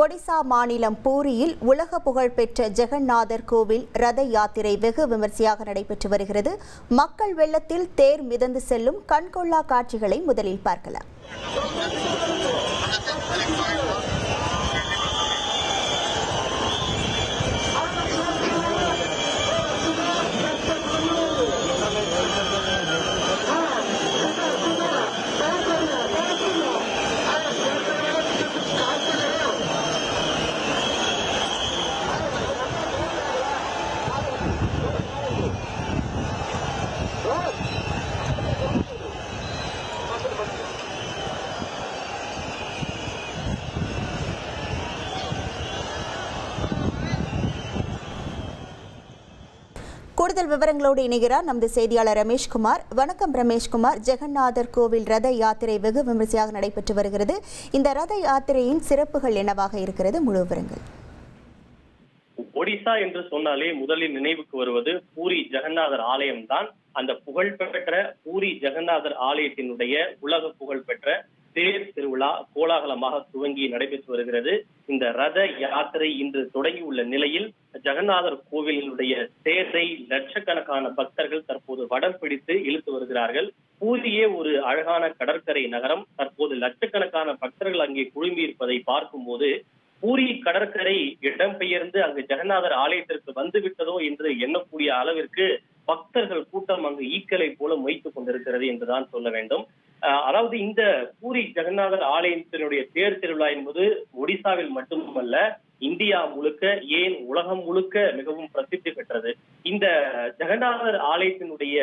ஒடிசா மாநிலம் பூரியில் உலக புகழ்பெற்ற ஜெகநாதர் கோவில் ரத யாத்திரை வெகு விமர்சையாக நடைபெற்று வருகிறது. மக்கள் வெள்ளத்தில் தேர் மிதந்து செல்லும் கண்கொள்ளா காட்சிகளை முதலில் பார்க்கலாம். கூடுதல் விவரங்களோடு இணைகிறார் நமது செய்தியாளர் ரமேஷ்குமார் வணக்கம் ரமேஷ்குமார் ஜெகநாதர் கோவில் ரத யாத்திரை வெகு விமர்சையாக நடைபெற்று வருகிறது. இந்த ரத யாத்திரையின் சிறப்புகள் என்னவாக இருக்கிறது? முழு விவரங்கள். ஒடிசா என்று சொன்னாலே முதலில் நினைவுக்கு வருவது பூரி ஜெகநாதர் ஆலயம் தான் அந்த புகழ்பெற்ற பூரி ஜெகநாதர் ஆலயத்தினுடைய உலக புகழ்பெற்ற தேர் திருவிழா கோலாகலமாக துவங்கி நடைபெற்று வருகிறது. இந்த ரத யாத்திரை இன்று தொடங்கியுள்ள நிலையில் ஜெகநாதர் கோவிலினுடைய தேரை லட்சக்கணக்கான பக்தர்கள் தற்போது வடம் பிடித்து இழுத்து வருகிறார்கள். பூரியே ஒரு அழகான கடற்கரை நகரம். தற்போது லட்சக்கணக்கான பக்தர்கள் அங்கே குழுமி இருப்பதை பார்க்கும்போது பூரி கடற்கரை இடம்பெயர்ந்து அங்கு ஜெகநாதர் ஆலயத்திற்கு வந்து விட்டதோ என்று எண்ணக்கூடிய அளவிற்கு பக்தர்கள் கூட்டம் அங்கு ஈக்கலை போல மொய்த்து கொண்டிருக்கிறது என்றுதான் சொல்ல வேண்டும். அதாவது இந்த பூரி ஜெகநாதர் ஆலயத்தினுடைய தேர் திருவிழா என்பது ஒடிசாவில் மட்டுமல்ல இந்தியா முழுக்க ஏன் உலகம் முழுக்க மிகவும் பிரசித்தி பெற்றது. இந்த ஜெகநாதர் ஆலயத்தினுடைய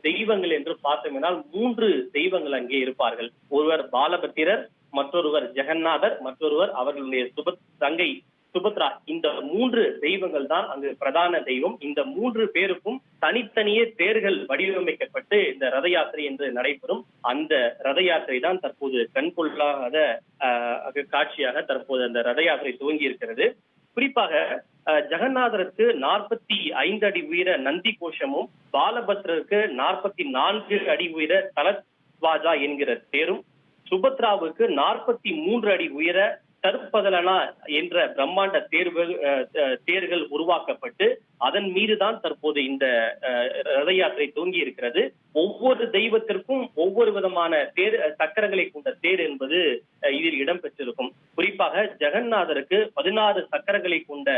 தெய்வங்கள் என்று பார்த்தோம்னால் மூன்று தெய்வங்கள் அங்கே இருப்பார்கள். ஒருவர் பாலபத்திரர் மற்றொருவர் ஜெகநாதர் மற்றொருவர் அவர்களுடைய சுப தங்கை சுபத்ரா இந்த மூன்று தெய்வங்கள் தான் அங்கு பிரதான தெய்வம். இந்த மூன்று பேருக்கும் தனித்தனியே தேர்கள் வடிவமைக்கப்பட்டு இந்த ரத யாத்திரை என்று நடைபெறும். அந்த ரத யாத்திரை தான் தற்போது கண்கொள்ளாத காட்சியாக தற்போது அந்த ரத யாத்திரை துவங்கி இருக்கிறது. குறிப்பாக அஹ், ஜெகநாதருக்கு நாற்பத்தி ஐந்து அடி உயர நந்தி கோஷமும் பாலபத்ரருக்கு நாற்பத்தி நான்கு அடி உயர தலத்வாஜா என்கிற தேரும் சுபத்ராவுக்கு நாற்பத்தி மூன்று அடி உயர தற்பதலனா என்ற பிரம்மாண்ட தேர்வு தேர்கள் உருவாக்கப்பட்டு அதன் மீதுதான் தற்போது இந்த அஹ், ரத யாத்திரை தூங்கி இருக்கிறது. ஒவ்வொரு தெய்வத்திற்கும் ஒவ்வொரு விதமான தேர் சக்கரங்களை கொண்ட தேர் என்பது அஹ், இதில் இடம்பெற்றிருக்கும். குறிப்பாக ஜெகநாதருக்கு பதினாறு சக்கரங்களை கொண்ட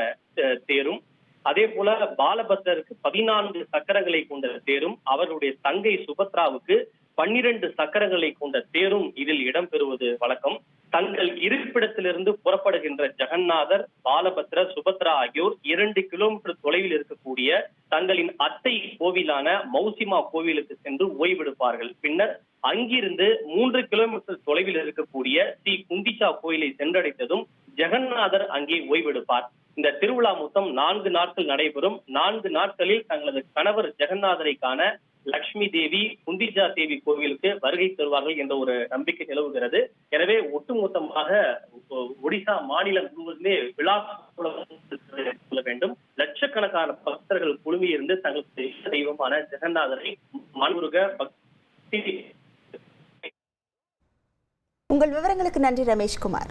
அஹ், தேரும் அதே போல பாலபத்ரருக்கு பதினான்கு சக்கரங்களை கொண்ட தேரும் அவருடைய தங்கை சுபத்ராவுக்கு பன்னிரண்டு சக்கரங்களை கொண்ட தேரும் இதில் இடம்பெறுவது வழக்கம். தங்கள் இருப்பிடத்திலிருந்து புறப்படுகின்ற ஜெகநாதர் பாலபத்ர சுபத்ரா ஆகியோர் இரண்டு கிலோமீட்டர் தொலைவில் இருக்கக்கூடிய தங்களின் அத்தை கோவிலான மௌசிமா கோவிலுக்கு சென்று ஓய்வெடுப்பார்கள். பின்னர் அங்கிருந்து மூன்று கிலோமீட்டர் தொலைவில் இருக்கக்கூடிய ஸ்ரீ குண்டிச்சா கோயிலை சென்றடைத்ததும் ஜெகநாதர் அங்கே ஓய்வெடுப்பார். இந்த திருவிழா மொத்தம் நான்கு நாட்கள் நடைபெறும். நான்கு நாட்களில் தங்களது கணவர் ஜெகநாதரை காண லட்சுமி தேவி குண்டிஜா தேவி கோவிலுக்கு வருகை தருவார்கள் என்ற ஒரு நம்பிக்கை நிலவுகிறது. எனவே ஒட்டுமொத்தமாக ஒடிசா மாநிலம் முழுவதுமே விழா சொல்ல வேண்டும். லட்சக்கணக்கான பக்தர்கள் குழுமியிருந்து தங்களது இஷ்ட தெய்வமான ஜெகநாதரை மண்முருக பக்தி உங்கள் விவரங்களுக்கு நன்றி ரமேஷ்குமார்.